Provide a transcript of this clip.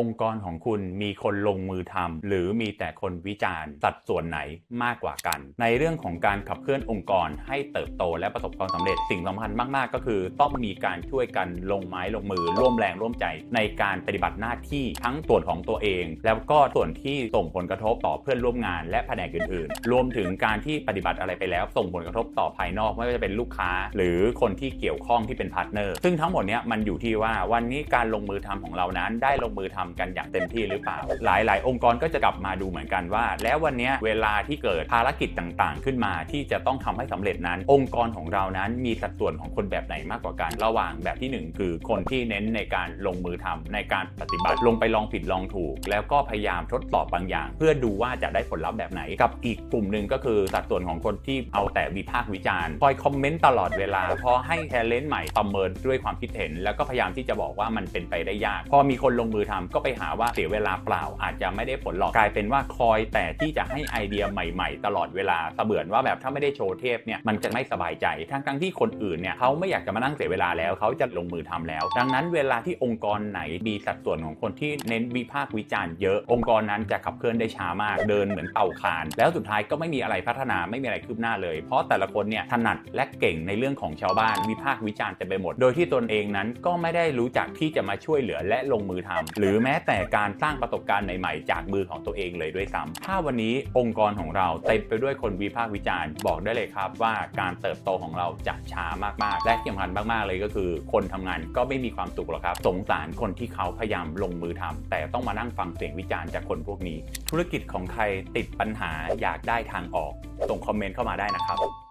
องค์กรของคุณมีคนลงมือทำหรือมีแต่คนวิจารณ์สัดส่วนไหนมากกว่ากัน ในเรื่องของการขับเคลื่อนองค์กรให้เติบโตและประสบความสำเร็จสิ่งสำคัญมาก ๆ ก็คือ ต้องมีการช่วยกันลงไม้ลงมือ ร่วมแรงร่วมใจ ในการปฏิบัติหน้าที่ทั้งส่วนของตัวเอง แล้วก็ส่วนที่ส่งผลกระทบต่อเพื่อนร่วมงานและแผนกอื่น ๆ รวมถึงการที่ปฏิบัติอะไรไปแล้ว ส่งผลกระทบต่อภายนอกไม่ว่าจะเป็นลูกค้า หรือคนที่เกี่ยวข้องที่เป็นพาร์ทเนอร์ซึ่งทั้งหมดเนี้ยมันอยู่ที่ว่าวันนี้การลงมือทำของเรานั้นได้ลงมือทำกันอย่างเต็มที่หรือเปล่า หลาย ๆ องค์กรก็จะกลับมาดูเหมือนกันว่า แล้ววันนี้เวลาที่เกิดภารกิจต่างๆ ขึ้นมาที่จะต้องทำให้สำเร็จนั้น องค์กรของเรานั้นมีสัดส่วนของคนแบบไหนมากกว่ากันระหว่างแบบที่หนึ่งคือคนที่เน้นในการลงมือทำในการปฏิบัติลงไปลองผิดลองถูก แล้วก็พยายามทดสอบบางอย่าง เพื่อดูว่าจะได้ผลลัพธ์แบบไหนกับอีกกลุ่มหนึ่งก็คือสัดส่วนของคนที่เอาแต่วิพากษ์วิจารณ์คอยคอมเมนต์ตลอดเวลาพอให้แทเลนต์ใหม่ประเมินด้วยความคิดเห็น แล้วก็พยายามที่จะบอกว่ามันเป็นไปได้ยาก พอมีคนลงมือทำก็ไปหาว่าเสียเวลาเปล่าอาจจะไม่ได้ผลหรอกกลายเป็นว่าคอยแต่ที่จะให้ไอเดียใหม่ ๆ ตลอดเวลาเสมือนว่าแบบถ้าไม่ได้โชว์เทพเนี่ยมันจะไม่สบายใจทั้งทั้งๆที่คนอื่นเนี่ยเขาไม่อยากจะมานั่งเสียเวลาแล้วเขาจะลงมือทำแล้ว ดังนั้นเวลาที่องค์กรไหนมีสัดส่วนของคนที่เน้นวิพากษ์วิจารณ์เยอะองค์กรนั้นจะขับเคลื่อนได้ช้ามากเดินเหมือนเต่าคาน แล้วสุดท้ายก็ไม่มีอะไรพัฒนาไม่มีอะไรคืบหน้าเลย เพราะแต่ละคนเนี่ยถนัดและเก่งในเรื่องของชาวบ้านวิพากษ์วิจารณ์เต็มไปหมด โดยที่ตนเองนั้นก็ไม่ได้รู้จักที่จะมาช่วยเหลือและลงมือทำหรือแม้แต่การสร้างประสบการณ์ใหม่ๆ จากมือของตัวเองเลยด้วยซ้ำถ้าวันนี้องค์กรของเราเต็มไปด้วยคนวิพากษ์วิจารณ์บอกได้เลยครับว่าการเติบโตของเราจะช้ามากๆ และที่สำคัญมากๆเลยก็คือ คนทำงานก็ไม่มีความสุขหรอกครับ สงสารคนที่เขาพยายามลงมือทำแต่ต้องมานั่งฟังเสียงวิจารณ์จากคนพวกนี้ ธุรกิจของใครติดปัญหาอยากได้ทางออกส่งคอมเมนต์เข้ามาได้นะครับ